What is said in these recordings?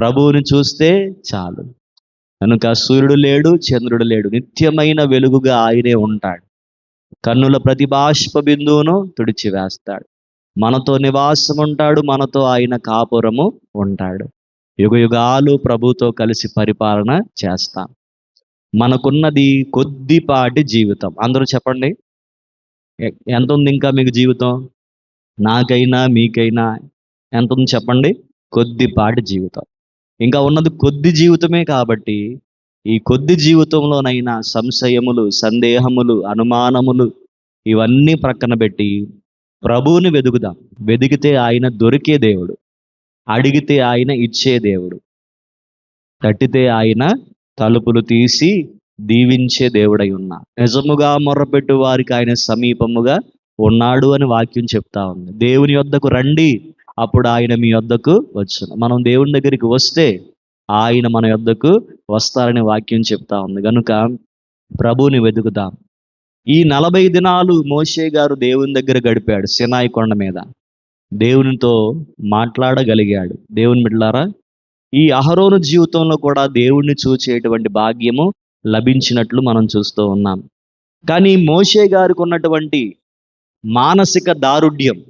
ప్రభువుని చూస్తే చాలు. కనుక సూర్యుడు లేడు చంద్రుడు లేడు. నిత్యమైన వెలుగుగా ఆయనే ఉంటాడు. కన్నుల ప్రతి బాష్ప బిందువును తుడిచివేస్తాడు. మనతో నివాసం ఉంటాడు మనతో ఆయన కాపురము ఉంటాడు. యుగ యుగాలు ప్రభుతో కలిసి పరిపాలన చేస్తాం. మనకున్నది కొద్దిపాటి జీవితం. అందరూ చెప్పండి. ఎంత ఉంది ఇంకా మీకు జీవితం? నాకైనా మీకైనా ఎంత ఉంది చెప్పండి? కొద్దిపాటి జీవితం. ఇంకా ఉన్నది కొద్ది జీవితమే కాబట్టి ఈ కొద్ది జీవితంలోనైనా సంశయములు సందేహములు అనుమానములు ఇవన్నీ ప్రక్కన పెట్టి ప్రభువుని వెదుకుదాం. వెదిగితే ఆయన దొరికే దేవుడు. అడిగితే ఆయన ఇచ్చే దేవుడు. తట్టితే ఆయన తలుపులు తీసి దీవించే దేవుడై ఉన్నా నిజముగా మొర్రపెట్టు వారికి ఆయన సమీపముగా ఉన్నాడు అని వాక్యం చెప్తా ఉంది. దేవుని యొద్దకు రండి. అప్పుడు ఆయన మీ వద్దకు వచ్చును. మనం దేవుని దగ్గరికి వస్తే ఆయన మన యొద్దకు వస్తారని వాక్యం చెప్తా ఉంది. కనుక ప్రభువుని వెతుకుదాం. ఈ నలభై దినాలు మోషే గారు దేవుని దగ్గర గడిపాడు సినాయి కొండ మీద. దేవునితో మాట్లాడగలిగాడు. దేవుని బిడ్డలారా ఈ అహరోను జీవితంలో కూడా దేవుణ్ణి చూచేటువంటి భాగ్యము లభించినట్లు మనం చూస్తూ ఉన్నాం. కానీ మోషే గారికి ఉన్నటువంటి మానసిక దారుఢ్యం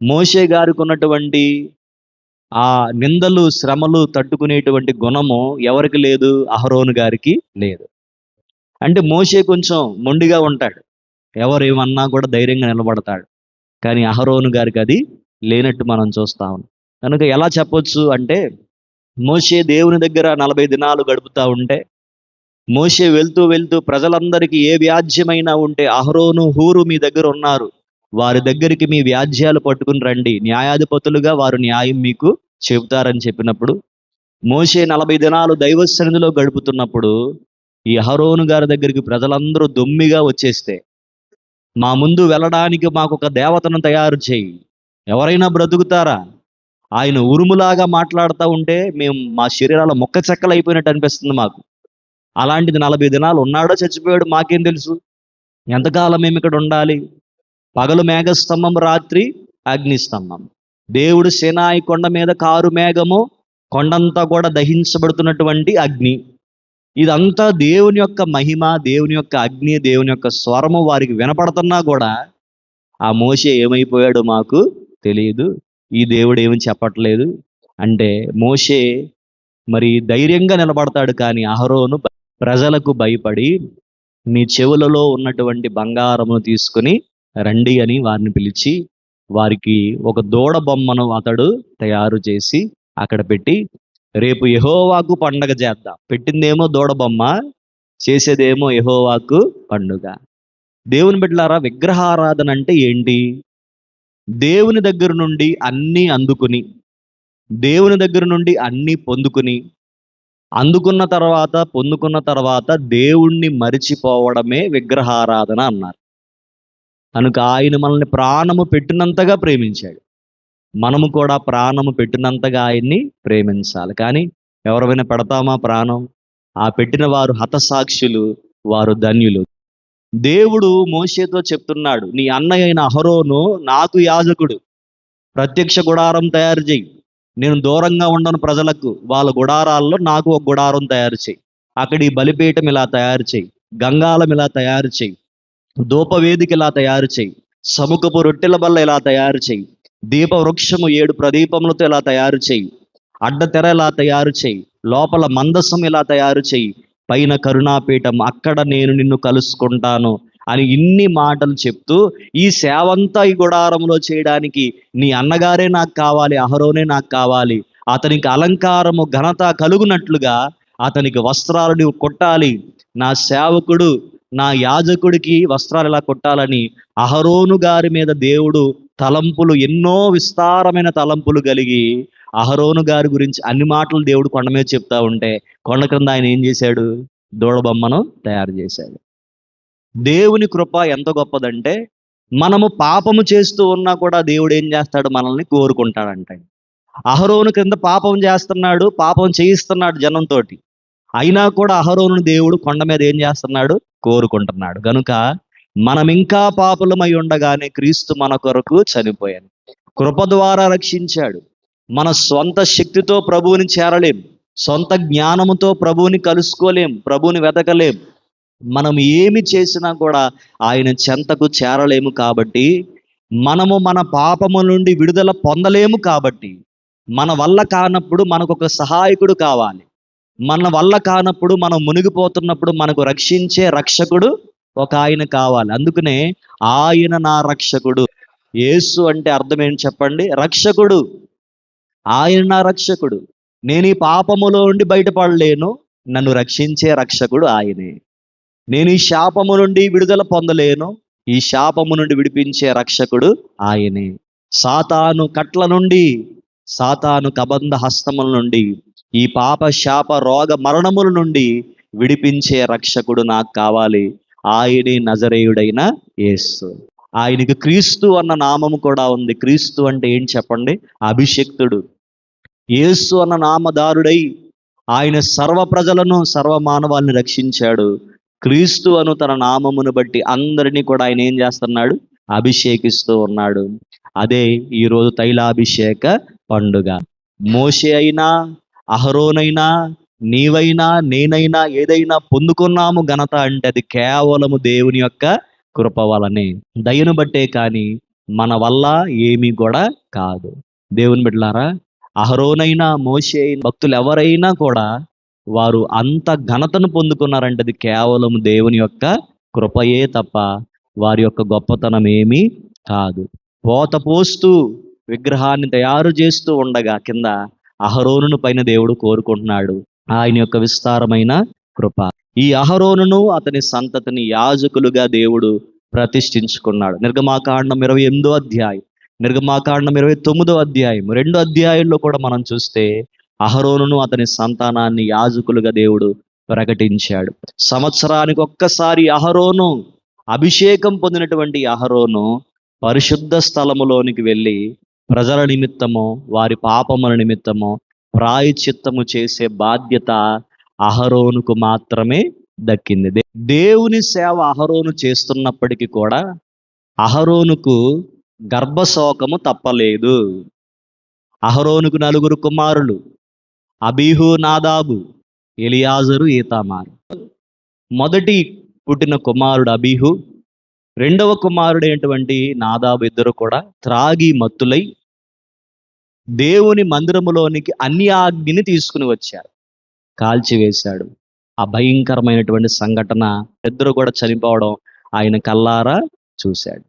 మోషే గారికి ఉన్నటువంటి ఆ నిందలు శ్రమలు తట్టుకునేటువంటి గుణము ఎవరికి లేదు? అహరోను గారికి లేదు. అంటే మోషే కొంచెం మొండిగా ఉంటాడు. ఎవరు ఏమన్నా కూడా ధైర్యంగా నిలబడతాడు. కానీ అహరోను గారికి అది లేనట్టు మనం చూస్తా ఉన్నాం. కనుక ఎలా చెప్పొచ్చు అంటే మోషే దేవుని దగ్గర నలభై దినాలు గడుపుతా ఉంటే మోషే వెళ్తూ వెళ్తూ ప్రజలందరికీ ఏ వ్యాజ్యమైనా ఉంటే అహరోను హూరు మీ దగ్గర ఉన్నారు. వారి దగ్గరికి మీ వ్యాజ్యాలు పట్టుకుని రండి. న్యాయాధిపతులుగా వారు న్యాయం మీకు చెబుతారని చెప్పినప్పుడు మోసే నలభై దినాలు దైవ సన్నిధిలో గడుపుతున్నప్పుడు ఈ అహరోను గారి దగ్గరికి ప్రజలందరూ దొమ్మిగా వచ్చేస్తే మా ముందు వెళ్ళడానికి మాకు ఒక దేవతను తయారు చేయి. ఎవరైనా బ్రతుకుతారా? ఆయన ఉరుములాగా మాట్లాడుతూ ఉంటే మేము మా శరీరాల మొక్క చెక్కలు అయిపోయినట్టు అనిపిస్తుంది మాకు. అలాంటిది నలభై దినాలు ఉన్నాడో చచ్చిపోయాడు మాకేం తెలుసు? ఎంతకాలం మేము ఇక్కడ ఉండాలి? పగలు మేఘస్తంభం రాత్రి అగ్నిస్తంభం. దేవుడు సేనాయి కొండ మీద కారు మేఘము కొండంతా కూడా దహించబడుతున్నటువంటి అగ్ని. ఇదంతా దేవుని యొక్క మహిమ దేవుని యొక్క అగ్ని దేవుని యొక్క స్వరము వారికి వినపడుతున్నా కూడా ఆ మోషే ఏమైపోయాడో మాకు తెలియదు. ఈ దేవుడు ఏమి చెప్పట్లేదు. అంటే మోషే మరి ధైర్యంగా నిలబడతాడు కానీ అహరోను ప్రజలకు భయపడి మీ చెవులలో ఉన్నటువంటి బంగారమును తీసుకుని రండి అని వారిని పిలిచి వారికి ఒక దూడ బొమ్మను అతడు తయారు చేసి అక్కడ పెట్టి రేపు యహోవాకు పండగ చేద్దాం. పెట్టిందేమో దూడ బొమ్మ చేసేదేమో యహోవాకు పండుగ. దేవుని బిడ్డలారా విగ్రహారాధన అంటే ఏంటి? దేవుని దగ్గర నుండి అన్నీ అందుకుని దేవుని దగ్గర నుండి అన్నీ పొందుకుని అందుకున్న తర్వాత పొందుకున్న తర్వాత దేవుణ్ణి మరిచిపోవడమే విగ్రహారాధన అన్నారు. కనుక ఆయన మనల్ని ప్రాణము పెట్టినంతగా ప్రేమించాడు. మనము కూడా ప్రాణము పెట్టినంతగా ఆయన్ని ప్రేమించాలి. కానీ ఎవరైనా పెడతామా ప్రాణం? ఆ పెట్టిన వారు హతసాక్షులు వారు ధన్యులు. దేవుడు మోసేతో చెప్తున్నాడు నీ అన్నయ్య అయిన అహరోను నాకు యాజకుడు. ప్రత్యక్ష గుడారం తయారు చేయి నేను దూరంగా ఉండను ప్రజలకు. వాళ్ళ గుడారాల్లో నాకు ఒక గుడారం తయారు చేయి అక్కడ ఈ బలిపీఠం ఇలా తయారు చేయి గంగాలం ఇలా తయారు చేయి ధూపవేదిక ఇలా తయారు చేయి. సముఖపు రొట్టెల బల్ల ఇలా తయారు చేయి. దీప వృక్షము ఏడు ప్రదీపములతో ఇలా తయారు చేయి. అడ్డతెర ఇలా తయారు చేయి. లోపల మందసం ఇలా తయారు చేయి. పైన కరుణాపీఠం అక్కడ నేను నిన్ను కలుసుకుంటాను అని ఇన్ని మాటలు చెప్తూ ఈ సేవంతా ఈ గుడారంలో చేయడానికి నీ అన్నగారే నాకు కావాలి అహరోనే నాకు కావాలి. అతనికి అలంకారము ఘనత కలుగునట్లుగా అతనికి వస్త్రాలు నువ్వు కొట్టాలి. నా సేవకుడు నా యాజకుడికి వస్త్రాలు ఎలా కొట్టాలని అహరోను గారి మీద దేవుడు తలంపులు ఎన్నో విస్తారమైన తలంపులు కలిగి అహరోను గారి గురించి అన్ని మాటలు దేవుడు కొండ మీద చెప్తా ఉంటే కొండ క్రింద ఆయన ఏం చేశాడు? దూడబొమ్మను తయారు చేశాడు. దేవుని కృప ఎంత గొప్పదంటే మనము పాపము చేస్తూ ఉన్నా కూడా దేవుడు ఏం చేస్తాడు? మనల్ని కోరుకుంటాడంట అహరోను క్రింద పాపం చేస్తున్నాడు పాపం చేయిస్తున్నాడు జనంతోటి. అయినా కూడా అహరోను దేవుడు కొండ మీద ఏం చేస్తున్నాడు? కోరుకుంటున్నాడు. కనుక మనం ఇంకా పాపులమై ఉండగానే క్రీస్తు మన కొరకు చనిపోయాను కృప ద్వారా రక్షించాడు. మన సొంత శక్తితో ప్రభువుని చేరలేం. సొంత జ్ఞానముతో ప్రభువుని కలుసుకోలేం. ప్రభువుని వెతకలేం మనం ఏమి చేసినా కూడా ఆయన చెంతకు చేరలేము కాబట్టి మనము మన పాపము నుండి విడుదల పొందలేము కాబట్టి మన వల్ల కానప్పుడు మనకు ఒక సహాయకుడు కావాలి. మన వల్ల కానప్పుడు మనం మునిగిపోతున్నప్పుడు మనకు రక్షించే రక్షకుడు ఒక ఆయన కావాలి. అందుకనే ఆయన నా రక్షకుడు. యేసు అంటే అర్థం ఏంటి చెప్పండి? రక్షకుడు. ఆయన నా రక్షకుడు. నేను ఈ పాపములో నుండి బయటపడలేను. నన్ను రక్షించే రక్షకుడు ఆయనే. నేను ఈ శాపము నుండి విడుదల పొందలేను. ఈ శాపము నుండి విడిపించే రక్షకుడు ఆయనే. సాతాను కట్ల నుండి సాతాను కబంధ హస్తముల నుండి ఈ పాప శాప రోగ మరణముల నుండి విడిపించే రక్షకుడు నాకు కావాలి. ఆయనే నజరేయుడైన యేసు. ఆయనకి క్రీస్తు అన్న నామము కూడా ఉంది. క్రీస్తు అంటే ఏం చెప్పండి? అభిషక్తుడు. యేసు అన్న నామదారుడై ఆయన సర్వ ప్రజలను సర్వ మానవాల్ని రక్షించాడు. క్రీస్తు అను తన నామమును బట్టి అందరినీ కూడా ఆయన ఏం చేస్తున్నాడు? అభిషేకిస్తూ ఉన్నాడు. అదే ఈరోజు తైలాభిషేక పండుగ. మోషే అయినా అహరోనైనా నీవైనా నేనైనా ఏదైనా పొందుకున్నాము ఘనత అంటే అది కేవలము దేవుని యొక్క కృప వలనే. దయను బట్టే కానీ మన వల్ల ఏమీ కూడా కాదు. దేవుని బిడ్డలారా అహరోనైనా మోసే భక్తులు ఎవరైనా కూడా వారు అంత ఘనతను పొందుకున్నారంటే అది కేవలం దేవుని యొక్క కృపయే తప్ప వారి యొక్క గొప్పతనం ఏమీ కాదు. పోత పోస్తూ విగ్రహాన్ని తయారు చేస్తూ ఉండగా కింద అహరోనును పైన దేవుడు కోరుకుంటున్నాడు. ఆయన యొక్క విస్తారమైన కృప. ఈ అహరోనును అతని సంతతిని యాజకులుగా దేవుడు ప్రతిష్ఠించుకున్నాడు. నిర్గమాకాండం ఇరవై ఎనిమిదో అధ్యాయం. నిర్గమాకాండం ఇరవై తొమ్మిదో అధ్యాయం రెండు అధ్యాయుల్లో కూడా మనం చూస్తే అహరోనును అతని సంతానాన్ని యాజకులుగా దేవుడు ప్రకటించాడు. సంవత్సరానికి ఒక్కసారి అహరోను అభిషేకం పొందినటువంటి అహరోను పరిశుద్ధ స్థలములోనికి వెళ్ళి ప్రజల నిమిత్తము వారి పాపముల నిమిత్తము ప్రాయచిత్తము చేసే బాధ్యత అహరోనుకు మాత్రమే దక్కింది. దేవుని సేవ అహరోను చేస్తున్నప్పటికీ కూడా అహరోనుకు గర్భశోకము తప్పలేదు. అహరోనుకు నలుగురు కుమారులు అబీహు నాదాబు ఎలియాజరు ఈతామారు. మొదటి పుట్టిన కుమారుడు అబీహు రెండవ కుమారుడైనటువంటి నాదాబు ఇద్దరు కూడా త్రాగి మత్తులై దేవుని మందిరములోనికి అన్యాగ్నిని తీసుకుని వచ్చారు. కాల్చివేశాడు. ఆ భయంకరమైనటువంటి సంఘటన ఇద్దరు కూడా చనిపోవడం ఆయన కల్లారా చూశాడు.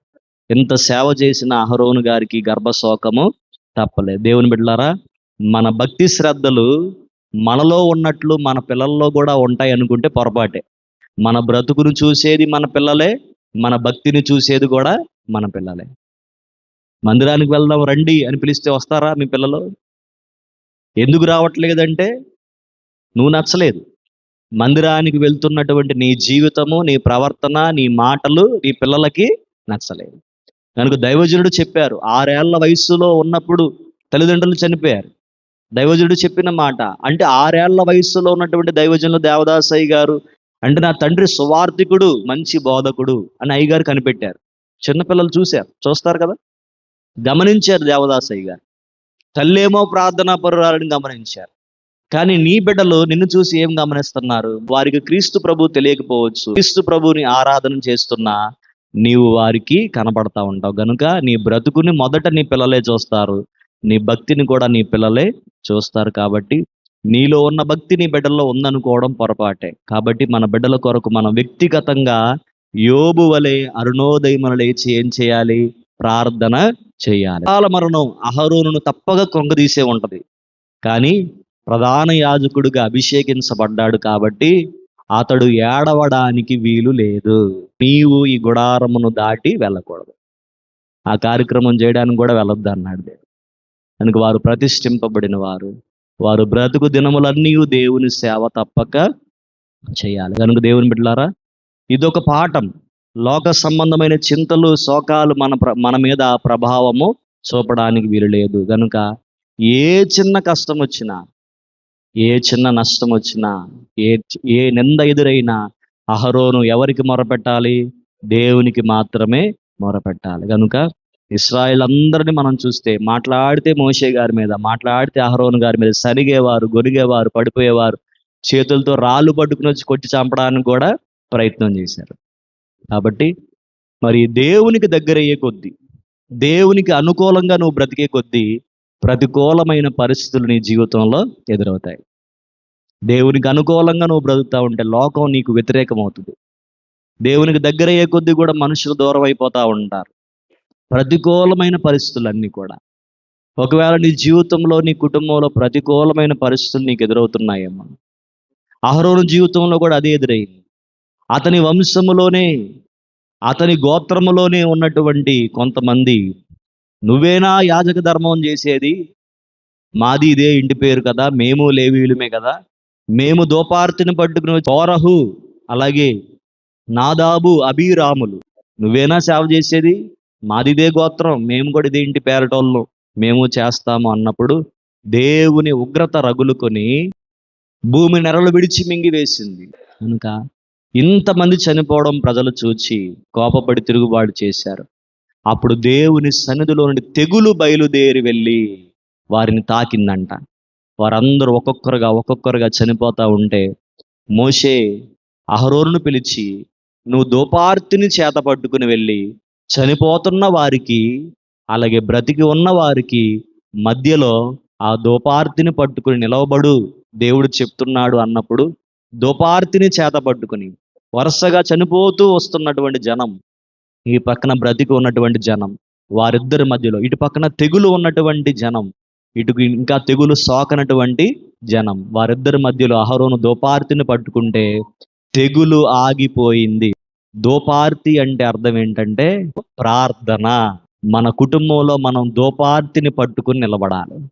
ఎంత సేవ చేసిన అహరోను గారికి గర్భశోకము తప్పలేదు. దేవుని బిడ్డలారా మన భక్తి శ్రద్ధలు మనలో ఉన్నట్లు మన పిల్లల్లో కూడా ఉంటాయి అనుకుంటే పొరపాటే. మన బ్రతుకును చూసేది మన పిల్లలే మన భక్తిని చూసేది కూడా మన పిల్లలే. మందిరానికి వెళ్దాం రండి అని పిలిస్తే వస్తారా మీ పిల్లలు? ఎందుకు రావట్లేదంటే నువ్వు నచ్చలేదు. మందిరానికి వెళ్తున్నటువంటి నీ జీవితము నీ ప్రవర్తన నీ మాటలు నీ పిల్లలకి నచ్చలేదు. కనుక దైవజనుడు చెప్పారు ఆరేళ్ళ వయస్సులో ఉన్నప్పుడు తల్లిదండ్రులు చనిపోయారు. దైవజనుడు చెప్పిన మాట అంటే ఆరేళ్ళ వయస్సులో ఉన్నటువంటి దైవజనులు దేవదాసయ్య గారు అంటే నా తండ్రి సువార్థికుడు మంచి బోధకుడు అని అయ్యగారు కనిపెట్టారు. చిన్నపిల్లలు చూశారు. చూస్తారు కదా? గమనించారు దేవదాస్ అయ్యగారు. తల్లేమో ప్రార్థనా పరురాలని గమనించారు. కానీ నీ బిడ్డలు నిన్ను చూసి ఏం గమనిస్తున్నారు? వారికి క్రీస్తు ప్రభు తెలియకపోవచ్చు. క్రీస్తు ప్రభుని ఆరాధన చేస్తున్నా నీవు వారికి కనపడతా ఉంటావు. గనుక నీ బ్రతుకుని మొదట నీ పిల్లలే చూస్తారు. నీ భక్తిని కూడా నీ పిల్లలే చూస్తారు కాబట్టి నీలో ఉన్న భక్తి నీ బిడ్డల్లో ఉందనుకోవడం పొరపాటే. కాబట్టి మన బిడ్డల కొరకు మనం వ్యక్తిగతంగా యోబు వలె అరుణోదయమున లేచి ఏం చేయాలి? ప్రార్థన చేయాలి. కాల మరణం అహరోను తప్పగా కొంగదీసే ఉంటది. కానీ ప్రధాన యాజకుడిగా అభిషేకించబడ్డాడు కాబట్టి అతడు ఏడవడానికి వీలు లేదు. నీవు ఈ గుడారమును దాటి వెళ్ళకూడదు. ఆ కార్యక్రమం చేయడానికి కూడా వెళ్ళొద్దు అన్నాడు దేవుడు. కనుక వారు ప్రతిష్ఠింపబడిన వారు. వారు బ్రతుకు దినములన్నీ దేవుని సేవ తప్పక చేయాలి. కనుక దేవుని బిడ్డలారా ఇదొక పాఠం. లోక సంబంధమైన చింతలు శోకాలు మన ప్ర- మన మీద ప్రభావము చూపడానికి వీలు లేదు. కనుక ఏ చిన్న కష్టం వచ్చినా ఏ చిన్న నష్టం వచ్చినా ఏ ఏ నింద ఎదురైనా అహరోను ఎవరికి మొరపెట్టాలి? దేవునికి మాత్రమే మొరపెట్టాలి. కనుక ఇస్రాయల్ అందరిని మనం చూస్తే మాట్లాడితే మోషే గారి మీద మాట్లాడితే అహరోన్ గారి మీద సరిగేవారు గొరిగేవారు పడిపోయేవారు చేతులతో రాళ్ళు పట్టుకుని వచ్చి కొట్టి చంపడానికి కూడా ప్రయత్నం చేశారు. కాబట్టి మరి దేవునికి దగ్గర అయ్యే కొద్దీ దేవునికి అనుకూలంగా నువ్వు బ్రతికే కొద్దీ ప్రతికూలమైన పరిస్థితులు నీ జీవితంలో ఎదురవుతాయి. దేవునికి అనుకూలంగా నువ్వు బ్రతుకుతా ఉంటే లోకం నీకు వ్యతిరేకమవుతుంది. దేవునికి దగ్గర అయ్యే కొద్దీ కూడా మనుషులు దూరం అయిపోతూ ఉంటారు. ప్రతికూలమైన పరిస్థితులన్నీ కూడా. ఒకవేళ నీ జీవితంలో నీ కుటుంబంలో ప్రతికూలమైన పరిస్థితులు నీకు ఎదురవుతున్నాయేమో. అహరోను జీవితంలో కూడా అదే ఎదురైంది. అతని వంశములోనే అతని గోత్రములోనే ఉన్నటువంటి కొంతమంది నువ్వేనా యాజక ధర్మం చేసేది? మాది ఇదే ఇంటి పేరు కదా మేము లేవీయులమే కదా. మేము దోపార్తిని పట్టుకుని కోరహు అలాగే నాదాబు అభిరాములు నువ్వేనా సేవ చేసేది? మాదిదే గోత్రం మేము కూడా ఇదే ఇంటి పేరటోళ్ళం మేము చేస్తాము అన్నప్పుడు దేవుని ఉగ్రత రగులుకొని భూమి నెరలు విడిచి మింగివేసింది కనుక ఇంతమంది చనిపోవడం ప్రజలు చూచి కోపపడి తిరుగుబాటు చేశారు. అప్పుడు దేవుని సన్నిధిలో నుండి తెగులు బయలుదేరి వెళ్ళి వారిని తాకిందంట. వారందరూ ఒక్కొక్కరుగా ఒక్కొక్కరుగా చనిపోతా ఉంటే మోషే అహరోరును పిలిచి నువ్వు దోపార్తిని చేత పట్టుకుని వెళ్ళి చనిపోతున్న వారికి అలాగే బ్రతికి ఉన్న వారికి మధ్యలో ఆ దోపార్తిని పట్టుకుని నిలవబడు దేవుడు చెప్తున్నాడు అన్నప్పుడు దోపార్తిని చేత పట్టుకుని వరుసగా చనిపోతూ వస్తున్నటువంటి జనం ఈ పక్కన బ్రతికి ఉన్నటువంటి జనం వారిద్దరి మధ్యలో ఇటు పక్కన తెగులు ఉన్నటువంటి జనం ఇటు ఇంకా తెగులు సోకనటువంటి జనం వారిద్దరి మధ్యలో అహరోను దోపార్తిని పట్టుకుంటే తెగులు ఆగిపోయింది. దోపార్తి అంటే అర్థం ఏంటంటే ప్రార్థన. మన కుటుంబంలో మనం దోపార్తిని పట్టుకుని నిలబడాలి.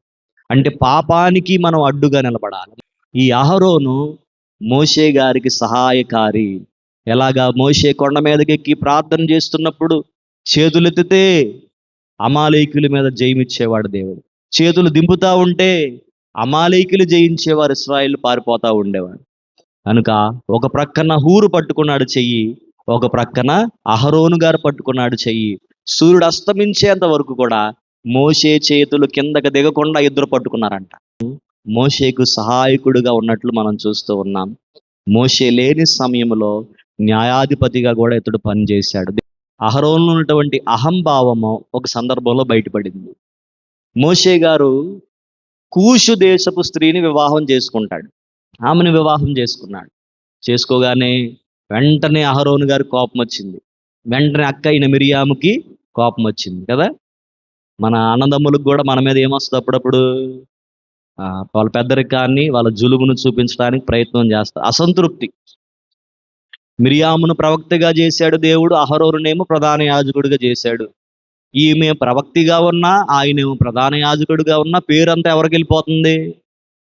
అంటే పాపానికి మనం అడ్డుగా నిలబడాలి. ఈ అహరోను మోషే గారికి సహాయకారి. ఎలాగా? మోషే కొండ మీదకి ఎక్కి ప్రార్థన చేస్తున్నప్పుడు చేతులెత్తితే అమాలేకుల మీద జయమిచ్చేవాడు దేవుడు. చేతులు దింపుతా ఉంటే అమాలేకులు జయించేవారు ఇస్రాయిల్ పారిపోతా ఉండేవాడు. కనుక ఒక ప్రక్కన హూరు పట్టుకున్నాడు చెయ్యి. ఒక ప్రక్కన అహరోను గారు పట్టుకున్నాడు చెయ్యి. సూర్యుడు అస్తమించేంత వరకు కూడా మోషే చేతులు కిందకి దిగకుండా ఇద్దరు పట్టుకున్నారంట. మోషేకు సహాయకుడుగా ఉన్నట్లు మనం చూస్తూ ఉన్నాం. మోషే లేని సమయంలో న్యాయాధిపతిగా కూడా ఇతడు పనిచేశాడు. అహరోన్లో ఉన్నటువంటి అహంభావము ఒక సందర్భంలో బయటపడింది. మోషే గారు కూషు దేశపు స్త్రీని వివాహం చేసుకుంటాడు. ఆమెను వివాహం చేసుకున్నాడు. చేసుకోగానే వెంటనే అహరోను గారి కోపం వచ్చింది. వెంటనే అక్క అయిన మిరియాముకి కోపం వచ్చింది కదా? మన అన్నదమ్ములకు కూడా మన మీద ఏమొస్తుంది అప్పుడప్పుడు? వాళ్ళ పెద్దరికాన్ని వాళ్ళ జులుబును చూపించడానికి ప్రయత్నం చేస్తారు అసంతృప్తి. మిరియామును ప్రవక్తగా చేశాడు దేవుడు అహరోనునేమో ప్రధాన యాజకుడిగా చేశాడు. ఈమె ప్రవక్తిగా ఉన్నా ఆయనేమో ప్రధాన యాజకుడిగా ఉన్నా పేరంతా ఎవరికి వెళ్ళిపోతుంది?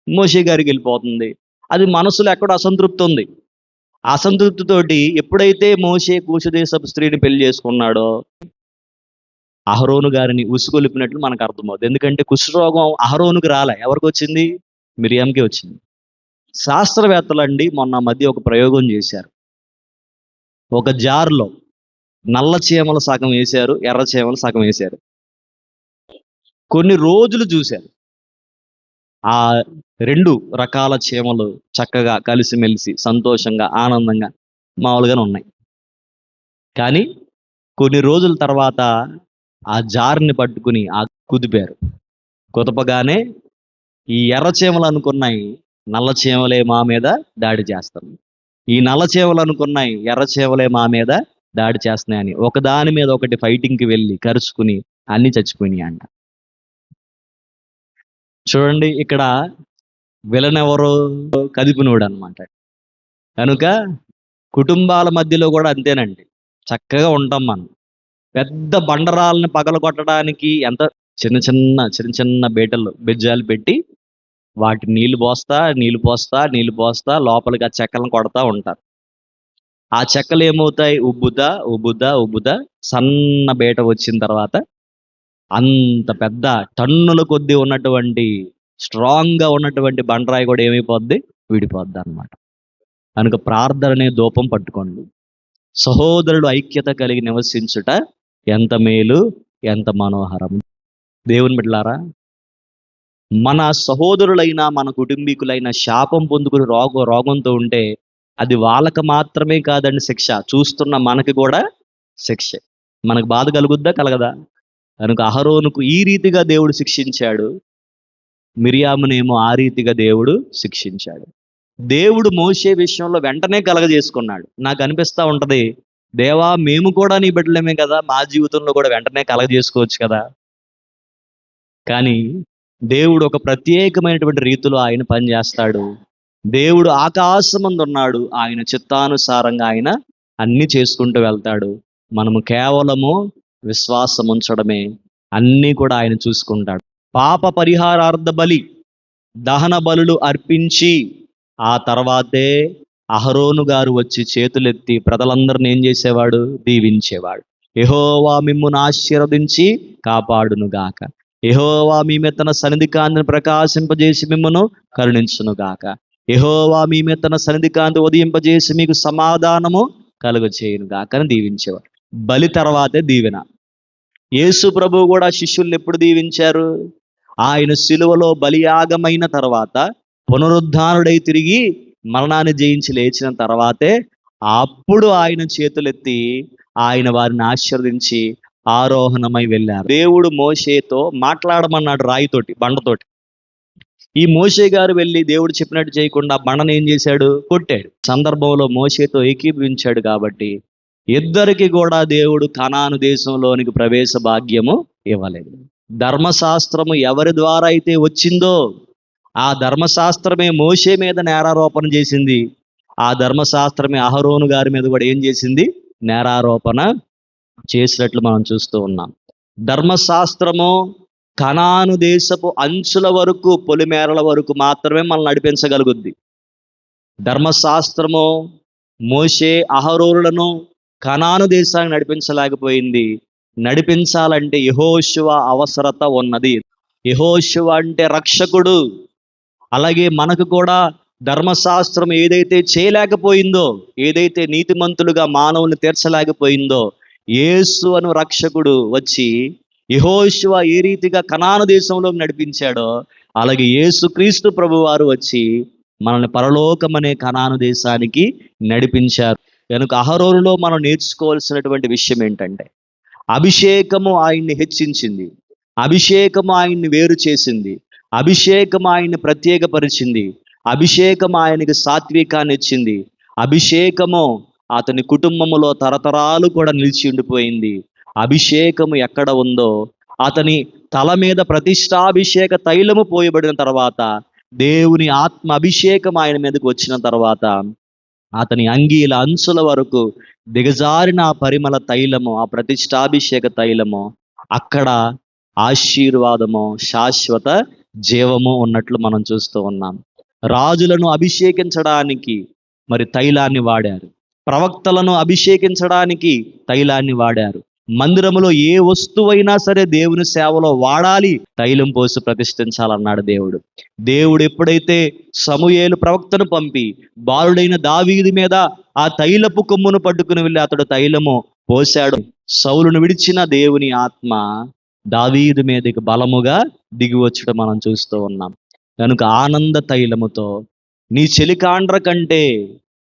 మోషే గారికి వెళ్ళిపోతుంది. అది మనసులో ఎక్కడో అసంతృప్తి ఉంది. అసంతృప్తితోటి ఎప్పుడైతే మోషే కూచదేశపు స్త్రీని పెళ్ళి చేసుకున్నాడో అహరోను గారిని ఉసుగొలిపినట్లు మనకు అర్థమవుతుంది. ఎందుకంటే కుష్ఠరోగం అహరోనుకి రాలే. ఎవరికి వచ్చింది? మిరియంకి వచ్చింది. శాస్త్రవేత్తలు అండి మొన్న మధ్య ఒక ప్రయోగం చేశారు. ఒక జార్లో నల్ల చీమలు సగం వేశారు ఎర్ర చీమల సగం వేశారు. కొన్ని రోజులు చూశారు. ఆ రెండు రకాల చీమలు చక్కగా కలిసిమెలిసి సంతోషంగా ఆనందంగా మామూలుగానే ఉన్నాయి. కానీ కొన్ని రోజుల తర్వాత ఆ జార్ని పట్టుకుని ఆ కుదిపారు. కుదపగానే ఈ ఎర్ర చీమలు అనుకున్నాయి నల్ల చీమలే మా మీద దాడి చేస్తాయి ఈ నల్ల చీమలు అనుకున్నాయి ఎర్ర చీమలే మా మీద దాడి చేస్తున్నాయని ఒకదాని మీద ఒకటి ఫైటింగ్కి వెళ్ళి కరుచుకుని అన్ని చచ్చిపోయినాయి అంట. చూడండి ఇక్కడ విలన్ ఎవరు కదిపినోడు అనమాట కనుక కుటుంబాల మధ్యలో కూడా అంతేనండి. చక్కగా ఉంటాం మనం. పెద్ద బండరాలని పగలగొట్టడానికి ఎంత చిన్న చిన్న చిన్న చిన్న బీటలు బెజ్జాలు పెట్టి వాటి నీళ్ళు పోస్తా నీళ్ళు పోస్తా నీళ్ళు పోస్తా లోపలికి ఆ చెక్కలను కొడతా ఉంటారు. ఆ చెక్కలు ఏమవుతాయి? ఉబ్బుదా ఉబ్బుదా ఉబ్బుదా సన్న బీట వచ్చిన తర్వాత అంత పెద్ద టన్నుల కొద్దీ ఉన్నటువంటి స్ట్రాంగ్గా ఉన్నటువంటి బండరాయి కూడా ఏమైపోద్ది? విడిపోద్ది అన్నమాట. కనుక ప్రార్థన అనే దూపం పట్టుకోండి. సహోదరుడు ఐక్యత కలిగి నివసించుట ఎంత మేలు ఎంత మనోహరం. దేవుని బిడ్లారా మన సహోదరులైన మన కుటుంబీకులైన శాపం పొందుకుని రోగ రోగంతో ఉంటే అది వాళ్ళకి మాత్రమే కాదండి శిక్ష. చూస్తున్న మనకి కూడా శిక్ష. మనకు బాధ కలుగుద్దా? కలగదా? కనుక అహరోనుకు ఈ రీతిగా దేవుడు శిక్షించాడు. మిరియామునేమో ఆ రీతిగా దేవుడు శిక్షించాడు. దేవుడు మోసే విషయంలో వెంటనే కలగజేసుకున్నాడు. నాకు అనిపిస్తా ఉంటుంది దేవా మేము కూడా నీ బిడ్డలేమే కదా మా జీవితంలో కూడా వెంటనే కలగజేసుకోవచ్చు కదా. కానీ దేవుడు ఒక ప్రత్యేకమైనటువంటి రీతిలో ఆయన పనిచేస్తాడు దేవుడు ఆకాశమందు ఉన్నాడు ఆయన చిత్తానుసారంగా ఆయన అన్ని చేసుకుంటూ వెళ్తాడు. మనము కేవలము విశ్వాసం ఉంచడమే అన్నీ కూడా ఆయన చూసుకుంటాడు. పాప పరిహారార్థ బలి దహన బలులు అర్పించి ఆ తర్వాతే అహరోను గారు వచ్చి చేతులెత్తి ప్రజలందరిని ఏం చేసేవాడు? దీవించేవాడు. ఎహోవా మిమ్మును ఆశీర్వదించి కాపాడును గాక యెహోవా మీ తన సన్నిధి కాంతిని ప్రకాశింపజేసి మిమ్మను కరుణించును గాక యెహోవా మీ తన సన్నిధి కాంతి ఉదయింపజేసి మీకు సమాధానము కలుగ చేయనుగాక అని దీవించేవాడు. బలి తర్వాతే దీవెన. యేసు ప్రభు కూడా శిష్యుల్ని ఎప్పుడు దీవించారు? ఆయన శిలువలో బలియాగమైన తర్వాత పునరుద్ధానుడై తిరిగి మరణాన్ని జయించి లేచిన తర్వాతే అప్పుడు ఆయన చేతులెత్తి ఆయన వారిని ఆశీర్వదించి ఆరోహణమై వెళ్ళారు. దేవుడు మోషేతో మాట్లాడమన్నాడు రాయితోటి బండతోటి. ఈ మోషే గారు వెళ్ళి దేవుడు చెప్పినట్టు చేయకుండా బండను ఏం చేశాడు? కొట్టాడు. సందర్భంలో మోషేతో ఏకీభవించాడు కాబట్టి ఇద్దరికి కూడా దేవుడు కనాను దేశంలోనికి ప్రవేశ భాగ్యము ఇవ్వలేదు. ధర్మశాస్త్రము ఎవరి ద్వారా అయితే వచ్చిందో ఆ ధర్మశాస్త్రమే మోషే మీద నేరారోపణ చేసింది. ఆ ధర్మశాస్త్రమే అహరోను గారి మీద కూడా ఏం చేసింది? నేరారోపణ చేసినట్లు మనం చూస్తూ ఉన్నాం. ధర్మశాస్త్రము కణాను దేశపు అంచుల వరకు పొలిమేరల వరకు మాత్రమే మనల్ని నడిపించగలుగుద్ది. ధర్మశాస్త్రము మోషే అహరోలను కణాను దేశాన్ని నడిపించలేకపోయింది. నడిపించాలంటే యహోశివ అవసరత ఉన్నది. యహోశివ అంటే రక్షకుడు. అలాగే మనకు కూడా ధర్మశాస్త్రం ఏదైతే చేయలేకపోయిందో ఏదైతే నీతిమంతులుగా మానవుని తీర్చలేకపోయిందో యేసు అను రక్షకుడు వచ్చి యహోశివ ఏ రీతిగా కనాను దేశంలో నడిపించాడో అలాగే యేసు క్రీస్తు ప్రభువారు వచ్చి మనల్ని పరలోకమనే కనాను దేశానికి నడిపించారు. కనుక అహరోరులో మనం నేర్చుకోవాల్సినటువంటి విషయం ఏంటంటే అభిషేకము ఆయన్ని హెచ్చించింది. అభిషేకము ఆయన్ని వేరు చేసింది. అభిషేకం ఆయన్ని ప్రత్యేకపరిచింది. అభిషేకం ఆయనకి సాత్వికాన్ని ఇచ్చింది. అభిషేకము అతని కుటుంబములో తరతరాలు కూడా నిలిచి ఉండిపోయింది. అభిషేకము ఎక్కడ ఉందో అతని తల మీద ప్రతిష్టాభిషేక తైలము పోయబడిన తర్వాత దేవుని ఆత్మ అభిషేకం ఆయన మీదకి వచ్చిన తర్వాత అతని అంగీల అంచుల వరకు దిగజారిన ఆ పరిమళ తైలము ఆ ప్రతిష్టాభిషేక తైలము అక్కడ ఆశీర్వాదము శాశ్వత జీవము ఉన్నట్లు మనం చూస్తూ ఉన్నాం. రాజులను అభిషేకించడానికి మరి తైలాన్ని వాడారు. ప్రవక్తలను అభిషేకించడానికి తైలాన్ని వాడారు. మందిరములో ఏ వస్తువైనా సరే దేవుని సేవలో వాడాలి. తైలం పోసి ప్రతిష్ఠించాలన్నాడు దేవుడు. దేవుడు ఎప్పుడైతే సమూయేలు ప్రవక్తను పంపి బాలుడైన దావీది మీద ఆ తైలపు కొమ్మును పట్టుకుని వెళ్ళి అతడు తైలము పోశాడు. సౌలును విడిచిన దేవుని ఆత్మ దావీదు మీదకి బలముగా దిగి వచ్చడం మనం చూస్తూ ఉన్నాం. కనుక ఆనంద తైలముతో నీ చెలికాండ్ర కంటే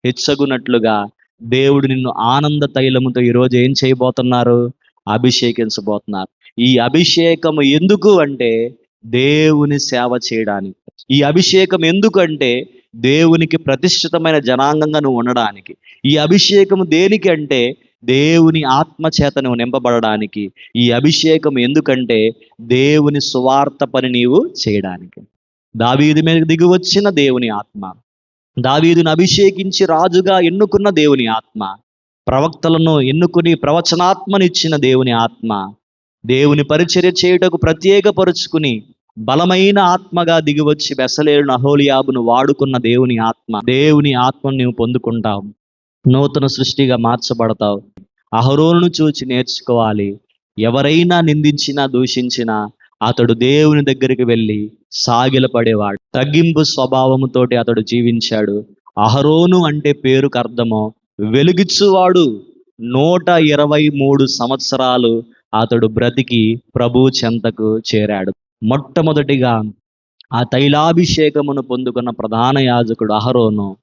హెచ్చగునట్లుగా దేవుడు నిన్ను ఆనంద తైలముతో ఈరోజు ఏం చేయబోతున్నారు? అభిషేకించబోతున్నారు. ఈ అభిషేకము ఎందుకు అంటే దేవుని సేవ చేయడానికి. ఈ అభిషేకం ఎందుకంటే దేవునికి ప్రతిష్ఠితమైన జనాంగంగా నువ్వు ఉండడానికి. ఈ అభిషేకము దేనికి అంటే దేవుని ఆత్మచేత నువ్వు నింపబడడానికి. ఈ అభిషేకం ఎందుకంటే దేవుని సువార్త పని నీవు చేయడానికి. దావీది మీద దిగి వచ్చిన దేవుని ఆత్మ. దావీదును అభిషేకించి రాజుగా ఎన్నుకున్న దేవుని ఆత్మ ప్రవక్తలను ఎన్నుకుని ప్రవచనాత్మనిచ్చిన దేవుని ఆత్మ దేవుని పరిచర్య చేయుటకు ప్రత్యేకపరుచుకుని బలమైన ఆత్మగా దిగివచ్చి బెసలేరు అహోలియాబును వాడుకున్న దేవుని ఆత్మ దేవుని ఆత్మను నీవు పొందుకుంటావు నూతన సృష్టిగా మార్చబడతావు. అహరోను చూచి నేర్చుకోవాలి. ఎవరైనా నిందించినా దూషించినా అతడు దేవుని దగ్గరికి వెళ్ళి సాగిలపడేవాడు. తగ్గింపు స్వభావముతోటి అతడు జీవించాడు. అహరోను అంటే పేరుకు అర్థమో వెలుగిచ్చువాడు. నూట ఇరవై మూడు సంవత్సరాలు అతడు బ్రతికి ప్రభు చెంతకు చేరాడు. మొట్టమొదటిగా ఆ తైలాభిషేకమును పొందుకున్న ప్రధాన యాజకుడు అహరోను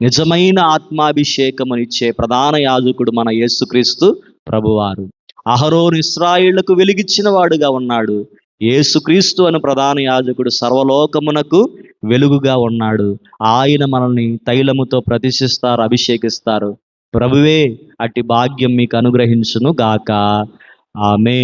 నిజమైన ఆత్మాభిషేకమునిచ్చే ప్రధాన యాజకుడు మన యేసుక్రీస్తు ప్రభువారు. అహరోను ఇస్రాయిళ్ళకు వెలిగిచ్చిన వాడుగా ఉన్నాడు. యేసుక్రీస్తు అని ప్రధాన యాజకుడు సర్వలోకమునకు వెలుగుగా ఉన్నాడు. ఆయన మనల్ని తైలముతో ప్రతిష్ఠిస్తారు అభిషేకిస్తారు. ప్రభువే అట్టి భాగ్యం మీకు అనుగ్రహించును గాక ఆమె